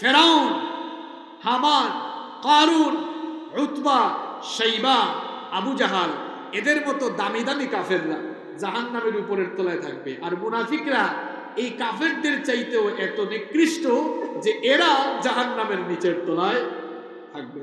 Firaun, Haman, Qarun, Utba Shaiba Abu Jahl, এদের মতো দামি দামি কাফেররা জাহান নামের উপরের তলায় থাকবে। আর মুনাফিকরা এই কাফেরদের চাইতেও এত নিকৃষ্ট যে এরা জাহান নামের নিচের তলায় থাকবে।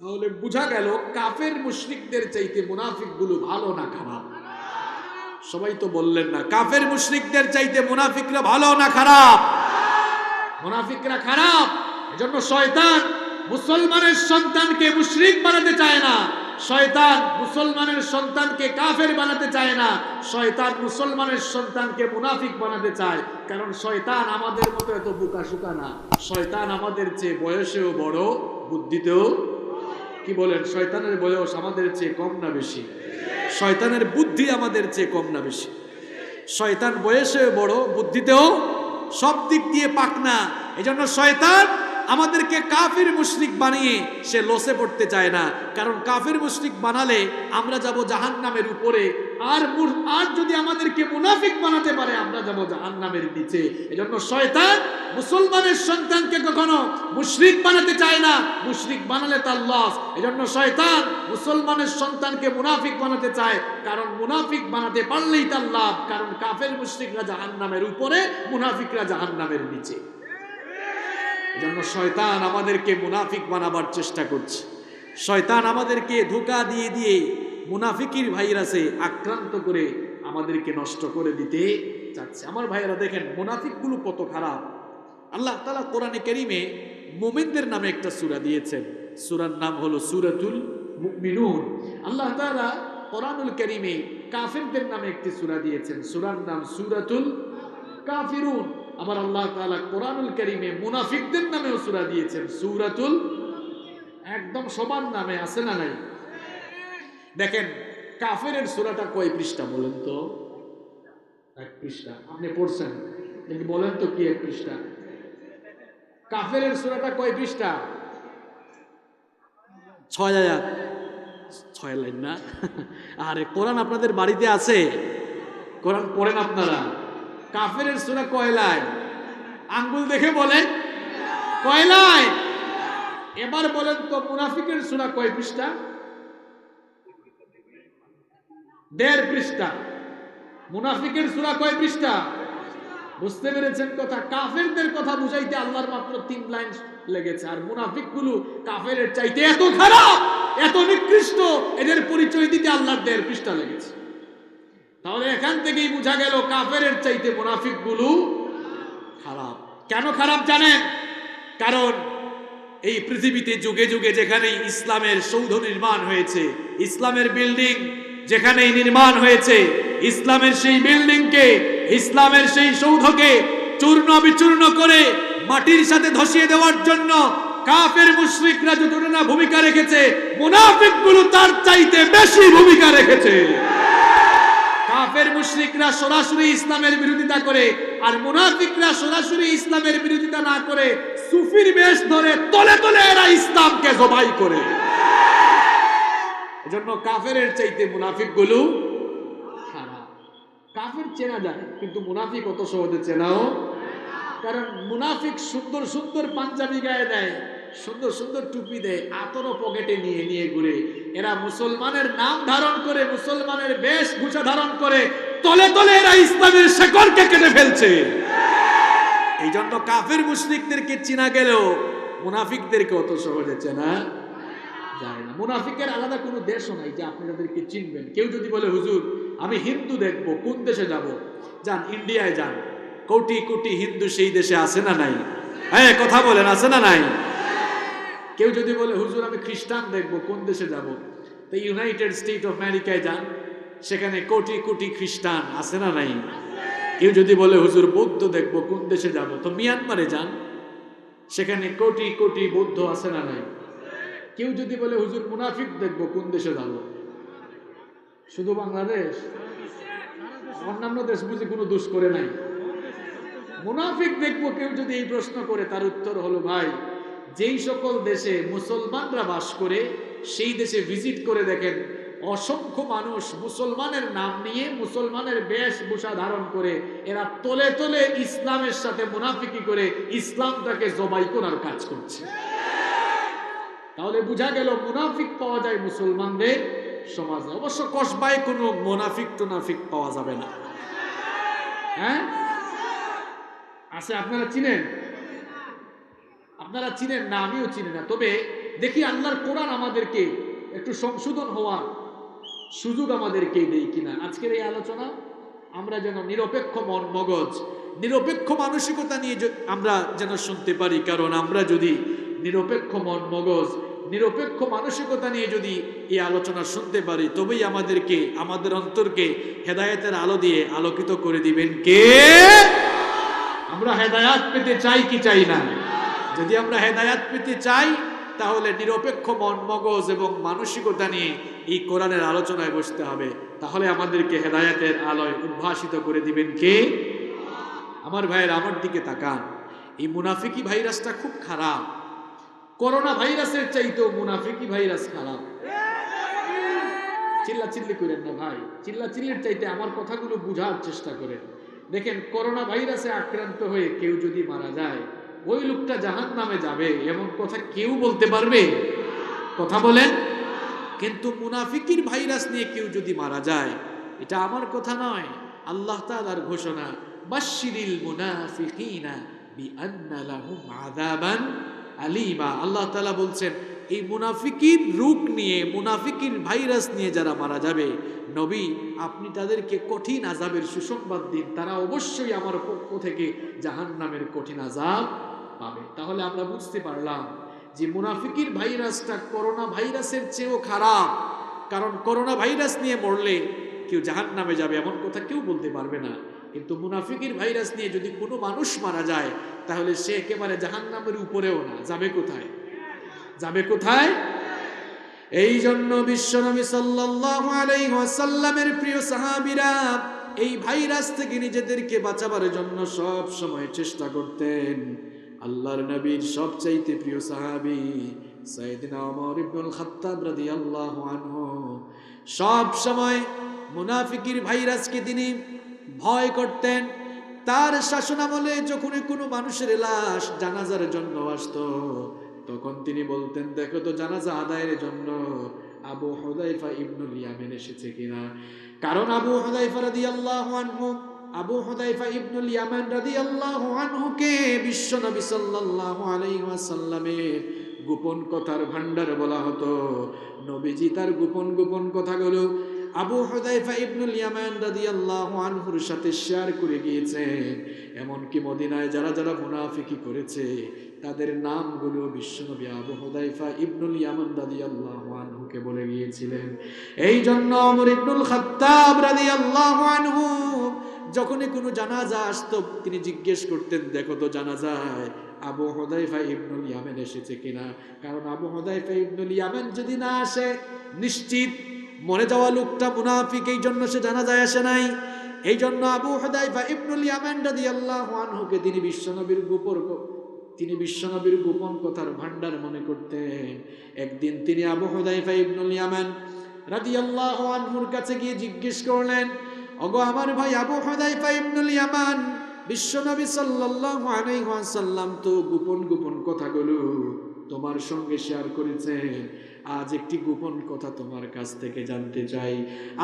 তাহলে বোঝা গেল কাফের মুশরিকদের চাইতে মুনাফিকগুলো ভালো না খারাপ? সবাই তো বললেন না, কাফের মুশরিকদের চাইতে মুনাফিকরা ভালো না খারাপ? মুনাফিকরা খারাপ। এজন্য শয়তান মুসলমানের সন্তানকে মুশরিক বানাতে চায় না। শয়তান মুসলমানের সন্তানকে কাফের বানাতে চায় না। শয়তান মুসলমানের সন্তানকে মুনাফিক বানাতে চায়। কারণ শয়তান আমাদের মতো এত বোকা শুকা না। শয়তান আমাদের চেয়ে বয়সেও বড়, বুদ্ধিতেও কি বলেন? শয়তানের বয়স আমাদের চেয়ে কম না বেশি? শয়তানের বুদ্ধি আমাদের চেয়ে কম না বেশি? শয়তান বয়সেও বড়, বুদ্ধিতেও সব দিক দিয়ে পাক না এজন্য শয়তান আমাদেরকে কাফির মুশরিক বানিয়ে সে লসে পড়তে চায় না। কারণ কাফির মুশরিক বানালে আমরা যাব জাহান নামের উপরে। আর আর যদি আমাদেরকে মুনাফিক বানাতে পারে, আমরা যাব জাহান নামের নিচে। এজন্য শয়তান মুসলমানের সন্তানকে কখনো মুশরিক বানাতে চায় না। মুশরিক বানালে তার লস এজন্য শয়তান মুসলমানের সন্তানকে মুনাফিক বানাতে চায়। কারণ মুনাফিক বানাতে পারলেই তার লাভ। কারণ কাফের মুশরিকরা জাহান নামের উপরে, মুনাফিকরা জাহান নামের নিচে। এজন্য শয়তান আমাদেরকে মুনাফিক বানাবার চেষ্টা করছে। শয়তান আমাদেরকে ধোকা দিয়ে দিয়ে মুনাফিকির ভাইরাসে আক্রান্ত করে আমাদেরকে নষ্ট করে দিতে চাচ্ছে। আমার ভাইয়েরা দেখেন, মুনাফিকগুলো কত খারাপ। আল্লাহ তালা কোরআনে কেরিমে মোমেনদের নামে একটা সূরা দিয়েছেন। সুরার নাম হলো সূরাতুল মুমিনুন। আল্লাহ তালা কোরআনুল কারীমে কাফিরদের নামে একটি সূরা দিয়েছেন। সুরার নাম সূরাতুল কাফিরুন। আবার আল্লাহ তাআলা কোরআনুল কারীমে মুনাফিকদের নামেও সুরা দিয়েছেন। সূরাতুল একদম সমান নামে আছে না নাই? দেখেন, কাফেরের সূরাটা কয় পৃষ্ঠা বলেন তো? এক পৃষ্ঠা। আপনি পড়ছেন? কিন্তু বলেন তো কি এক পৃষ্ঠা? কাফেরের সূরাটা কয় পৃষ্ঠা? ছয় আয়াত। ছয় লাইন না? আরে কোরআন আপনাদের বাড়িতে আছে। কোরআন পড়েন আপনারা। কাফেরের সূরা কয়লায়? আঙ্গুল দেখে বলেন। কয়লায়? এবার বলেন তো মুনাফিকের সুরা কয় পৃষ্ঠা? দেড় পৃষ্ঠা। মুনাফিকের সুরা কয় পৃষ্ঠা? বুঝতে পেরেছেন কথা? কাফেরদের কথা বুঝাইতে আল্লাহর মাত্র তিন লাইন লেগেছে। আর মুনাফিকগুলো কাফের চাইতে এত খারাপ, এত নিকৃষ্ট, এদের পরিচয় দিতে আল্লাহর দেড় পৃষ্ঠা লেগেছে। তাহলে এখান থেকেই বোঝা গেল কাফের চাইতে মুনাফিকগুলো খারাপ। কেন খারাপ জানেন? কারণ এই পৃথিবীতে যুগে যুগে যেখানে ইসলামের সৌধ নির্মাণ হয়েছে, ইসলামের বিল্ডিং যেখানেই নির্মাণ হয়েছে, ইসলামের সেই বিল্ডিংকে, ইসলামের সেই সৌধকে চূর্ণ বিচূর্ণ করে মাটির সাথে ধসিয়ে দেওয়ার জন্য কাফের মুশরিকরা যতটা ভূমিকা রেখেছে, মুনাফিকগুলো তার চাইতে বেশি ভূমিকা রেখেছে। মুশরিকরা সরাসরি ইসলামের বিরোধিতা করে আর মুনাফিকরা সরাসরি ইসলামের বিরোধিতা না করে সুফির বেশ ধরে তলে তলে এরা ইসলামকে জবাই করে। এজন্য কাফের চাইতে মুনাফিকগুলো কাফের চেনা যায় কিন্তু মুনাফিক অত সহজে চেনাও কারণ মুনাফিক সুন্দর সুন্দর পাঞ্জাবি গায়ে দেয়, সুন্দর সুন্দর টুপি দেয়, আতরও পকেটে নিয়ে নিয়ে ঘুরে। এরা মুসলমানের নাম ধারণ করে, মুসলমানের বেশ বেশভূষা ধারণ করে তলে তলে এরা ইসলামের শেকড়কে কেটে ফেলছে। এই জন্য কাফের মুশরিকদেরকে চিনা গেলেও মুনাফিকদেরকে অত সহজে চেনা যায় না। মুনাফিকের আলাদা কোনো দেশও নাই যে আপনি তাদেরকে চিনবেন। কেউ যদি বলে, হুজুর, আমি হিন্দু দেখব, কোন দেশে যাব? যান, ইন্ডিয়ায় যান। কোটি কোটি হিন্দু সেই দেশে আছে না নাই? হ্যাঁ কথা বলেন, আছে না নাই? কেউ যদি বলে, হুজুর, আমি খ্রিস্টান দেখব, কোন দেশে যাব? তো ইউনাইটেড স্টেট অফ আমেরিকায় যান। সেখানে কোটি কোটি খ্রিস্টান, আছে না নাই? কেউ যদি বলে, হুজুর, বৌদ্ধ দেখব, কোন দেশে যাব? তো মিয়ানমারে যান। সেখানে কোটি কোটি বৌদ্ধ আছে না নাই? কেউ যদি বলে, হুজুর, মুনাফিক দেখব, কোন দেশে যাব? শুধু বাংলাদেশ? অন্যান্য দেশ বুঝি কোনো দোষ করে নাই? মুনাফিক দেখব, কেউ যদি এই প্রশ্ন করে, তার উত্তর হলো, ভাই, যেই সকল দেশে মুসলমানরা বাস করে, সেই দেশে ভিজিট করে দেখেন অসংখ্য মানুষ মুসলমানের নাম নিয়ে মুসলমানের বেশভূষা ধারণ করে, এরা তলে তলে ইসলামের সাথে মুনাফিকি করে ইসলামটাকে জবাই করার কাজ করছে। তাহলে বোঝা গেল মুনাফিক পাওয়া যায় মুসলমানদের সমাজে। অবশ্য কসবায় কোনো মুনাফিক টুনাফিক পাওয়া যাবে না। হ্যাঁ? আছে, আপনারা চিনেন? আপনারা চিনেন না, আমিও চিনি না। তবে দেখি আল্লাহর কোরআন আমাদেরকে একটু সংশোধন হওয়ার সুযোগ আমাদেরকে দেই কিনা। আজকের এই আলোচনা, আমরা যেন নিরপেক্ষ মন, মগজ, নিরপেক্ষ মানসিকতা নিয়ে আমরা যেন শুনতে পারি। কারণ আমরা যদি নিরপেক্ষ মন, মগজ, নিরপেক্ষ মানসিকতা নিয়ে যদি এই আলোচনা শুনতে পারি, তবেই আমাদেরকে, আমাদের অন্তরকে হেদায়তের আলো দিয়ে আলোকিত করে দিবেন কে? আমরা হেদায়াত পেতে চাই কি চাই না? যদি আমরা হেদায়াত পেতে চাই তাহলে নিরপেক্ষ মন, মগজ এবং মানসিকতা নিয়ে এই কোরআনের আলোচনায় বসতে হবে। তাহলে আমাদেরকে হেদায়াতের আলোয় উদ্ভাসিত করে দিবেন কে? আমার ভাইয়ের আমার দিকে তাকান। এই মুনাফিকি ভাইরাসটা খুব খারাপ। করোনা ভাইরাসের চাইতেও মুনাফিকি ভাইরাস খারাপ। চিল্লা চিল্লি করেন না ভাই। চিল্লা চিল্লির চাইতে আমার কথাগুলো বুঝার চেষ্টা করেন। দেখেন, করোনা ভাইরাসে আক্রান্ত হয়ে কেউ যদি মারা যায় ওই লোকটা জাহান নামে যাবে এমন কথা কেউ বলতে পারবে? কথা বলেন। কিন্তু মুনাফিকির ভাইরাস নিয়ে কেউ যদি মারা যায়, এটা আমার কথা নয়, আল্লাহ তাআলার ঘোষণা, বাশশিরিল মুনাফিকিনা আযাবান আলিমা। আল্লাহ তাআলা বলছেন, এই মুনাফিকির রোগ নিয়ে, মুনাফিকির ভাইরাস নিয়ে যারা মারা যাবে, নবী, আপনি তাদেরকে কঠিন আজাবের সুসংবাদ দিন। তারা অবশ্যই আমার পক্ষ থেকে জাহান্নামের কঠিন আজাব পাবে। তাহলে আমরা বুঝতে পারলাম যে মুনাফিকির ভাইরাসটা করোনা ভাইরাসের চেয়েও খারাপ। কারণ করোনা ভাইরাস নিয়ে মরলে কেউ জাহান নামে যাবে এমন কথা কেউ বলতে পারবে না। কিন্তু মুনাফিকির ভাইরাস নিয়ে যদি কোনো মানুষ মারা যায়, তাহলে সে একেবারে জাহান নামের উপরেও না। যাবে কোথায়? যাবে কোথায়? এই জন্য বিশ্বনবী ওয়াসাল্লামের প্রিয় সাহাবীরা এই ভাইরাস থেকে নিজেদেরকে বাঁচাবার জন্য সব সময় চেষ্টা করতেন। আল্লাহর নবীর সবচাইতে প্রিয় সাহাবী সাইয়েদনা ওমর ইবনুল খাত্তাব রাদিয়াল্লাহু আনহু। সব সময় মুনাফিকির ভাইরাসকে তিনি ভয় করতেন। তার শাসনামলে যখনই কোনো মানুষের লাশ জানাজার জন্য আসতো, তখন তিনি বলতেন, দেখো তো জানাজা আদায়ের জন্য আবু হুদাইফা ইবনুল ইয়ামেন এসেছে কিনা? কারণ আবু হুদাইফা রাদিয়াল্লাহু আনহু আবু হুদাইফা ইবনুল ইয়ামান রাদিয়াল্লাহু আনহুকে বিশ্ব নবী সাল্লাল্লাহু আলাইহি ওয়াসাল্লামের গোপন কথার ভান্ডার বলা হতো। নবীজি তার গোপন গোপন কথাগুলো আবু হুদাইফা ইবনুল ইয়ামান রাদিয়াল্লাহু আনহুর সাথে শেয়ার করে গিয়েছেন। এমনকি মদিনায় যারা যারা মুনাফিকি করেছে, তাদের নামগুলো বিশ্বনবী আবু হুদাইফা ইবনুল ইয়ামান রাদিয়াল্লাহু আনহুকে বলে গিয়েছিলেন। এই জন্য ওমর ইবনুল খাত্তাব রাদিয়াল্লাহু আনহু যখনই কোনো জানাজা আসতো, তিনি জিজ্ঞেস করতেন, দেখো তো জানাজায় আবু হুদাইফা ইবনুল ইয়ামেন এসেছে কিনা? কারণ আবু হুদাইফা ইবনুল ইয়ামেন যদি না আসে, নিশ্চিত মরে যাওয়া লোকটা মুনাফিক এই জন্য সে জানাজায় আসে নাই। এই জন্য আবু হুদাইফা ইবনুল ইয়ামেন ইয়ামান রাদিয়াল্লাহু আনহুকে তিনি বিশ্বনবীর গোপর তিনি বিশ্বনবীর গোপন কথার ভান্ডার মনে করতেন। একদিন তিনি আবু হুদাইফা ইবনুল ইয়ামেন ইয়ামান রাদিয়াল্লাহু আনহুর কাছে গিয়ে জিজ্ঞেস করলেন ওগো আমার ভাই আবু হুদাইফা ইবনুল ইয়ামান, বিশ্বনবী সাল্লাল্লাহু আলাইহি ওয়াসাল্লাম তো গোপন গোপন কথাগুলো তোমার সঙ্গে শেয়ার করেছেন আজ একটি গোপন কথা তোমার কাছ থেকে জানতে চাই।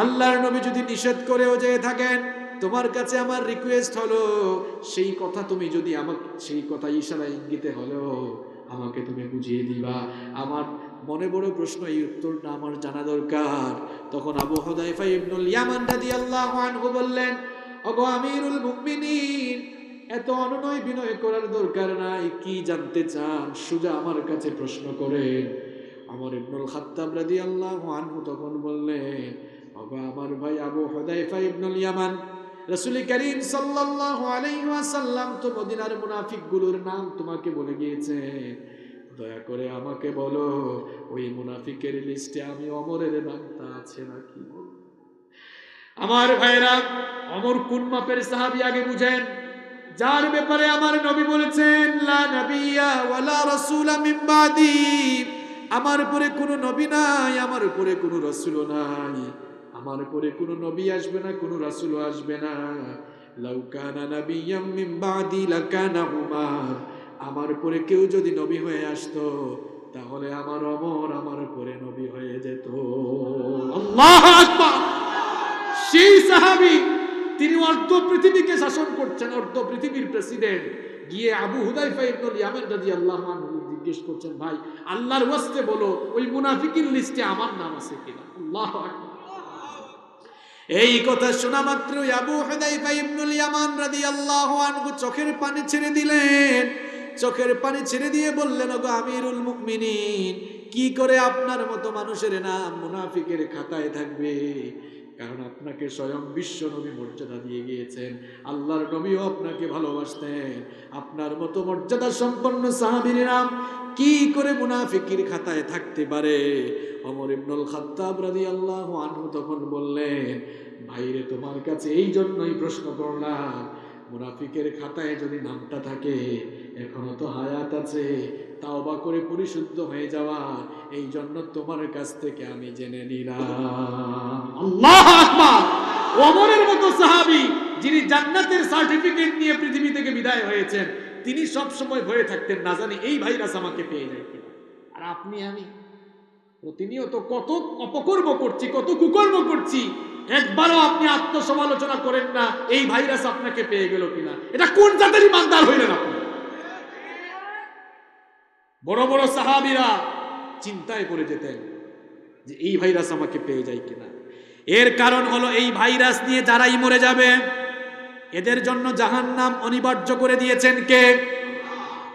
আল্লাহর নবী যদি নিষেধ করেও যেয়ে থাকেন, তোমার কাছে আমার রিকোয়েস্ট হলো, সেই কথা তুমি যদি আমাকে সেই কথা ইশারা ইঙ্গিতে হলো আমাকে তুমি বুঝিয়ে দিবা। আমার মনে বড় প্রশ্ন, এই উত্তরটা আমার জানা দরকার। তখন আবু হুদাইফা ইবনুল আনহু বললেন আমিরুল এত অনুনয় বিনয় করার দরকার নাই, কি জানতে চান? সুজা আমার কাছে প্রশ্ন করেন। আমার ইবনুল খাত্তাব রাদিয়াল্লাহু আনহু তখন বললেন ওগো আমার ভাই আবু হুদাইফা ইবনুল ইয়ামান, রাসূল করিম তো মদিনার মুনাফিকগুলোর নাম তোমাকে বলে গিয়েছে। দয়া করে আমাকে বলো, ওই মুনাফিকের লিস্টে আমি অমরের নামটা আছে নাকি? আমার ভাইরা, অমর কোন মাপের সাহাবী আগে বুঝেন? যার ব্যাপারে আমার নবী বলেছেন, লা নাবিয়্যা ওয়ালা রাসূলা মিন বাদি। আমার উপরে কোনো নবী নাই, আমার উপরে কোনো রসুল নাই। আমার উপরে কোনো নবী আসবে না, কোনো রসুল আসবে না। লাউকানা নাবিয়াম মিন বাদি লাকানা উমার আমার উপরে কেউ যদি নবী হয়ে আসতো, তাহলে আমার অমর আমার উপরে নবী হয়ে যেত। আল্লাহ সেই সাহাবী, তিনি অর্ধ পৃথিবীকে শাসন করছেন, অর্ধ পৃথিবীর প্রেসিডেন্ট। গিয়ে আবু হুদাইফা ইবনুল আনহু জিজ্ঞেস করছেন, ভাই, আল্লাহর ওয়াস্তে বলো, ওই মুনাফিকির লিস্টে আমার নাম আছে কিনা? আল্লাহু এই কথা শোনা মাত্র আবু হুদাইফা ইবনুল ইয়ামান রাদিয়াল্লাহু আনহু চোখের পানি ছেড়ে দিলেন। চোখের পানি ছেড়ে দিয়ে বললেন, ওগো আমিরুল মুমিনিন, কি করে আপনার মতো মানুষের নাম মুনাফিকের খাতায় থাকবে? কারণ আপনাকে স্বয়ং বিশ্ব নবী মর্যাদা দিয়ে গিয়েছেন, আল্লাহর নবীও আপনাকে ভালোবাসতেন। আপনার মতো মর্যাদা সম্পন্ন সাহাবীর নাম কি করে মুনাফিকির খাতায় থাকতে পারে? অমর ইবনুল খাত্তাব আল্লাহ আনহু তখন বললেন, ভাইরে, তোমার কাছে এই জন্যই প্রশ্ন করলাম, মুনাফিকের খাতায় যদি নামটা থাকে এখনও তো হায়াত আছে। তাওবা করে পরিশুদ্ধ হয়ে যাওয়া এই জন্য তোমার কাছ থেকে আমি জেনে নিলাম। মতো সাহাবী, যিনি জান্নাতের সার্টিফিকেট নিয়ে পৃথিবী থেকে বিদায় হয়েছেন, তিনি সব সময় ভয়ে থাকতেন, না জানি এই ভাইরাস আমাকে পেয়ে যায় আর আপনি, আমি প্রতিনিয়ত কত অপকর্ম করছি, কত কুকর্ম করছি, একবারও আপনি আত্মসমালোচনা করেন না, এই ভাইরাস আপনাকে পেয়ে গেল কিনা। এটা কোন জাতের ইমানদার হইলেন আপনি? বড় বড় সাহাবিরা চিন্তায় করে যেতেন যে এই ভাইরাস আমাকে পেয়ে যায় কিনা। এর কারণ হলো এই ভাইরাস নিয়ে যারাই মরে যাবে, এদের জন্য জাহান নাম অনিবার্য করে দিয়েছেন কে?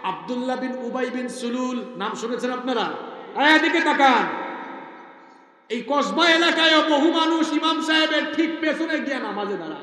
আব্দুল্লাহ বিন উবাই বিন সুলুল। নাম শুনেছেন আপনারা? এদিকে তাকান। এই কসবা এলাকায় বহু মানুষ ইমাম সাহেবের ঠিক পেছনে গিয়ে নামাজে দাঁড়ায়।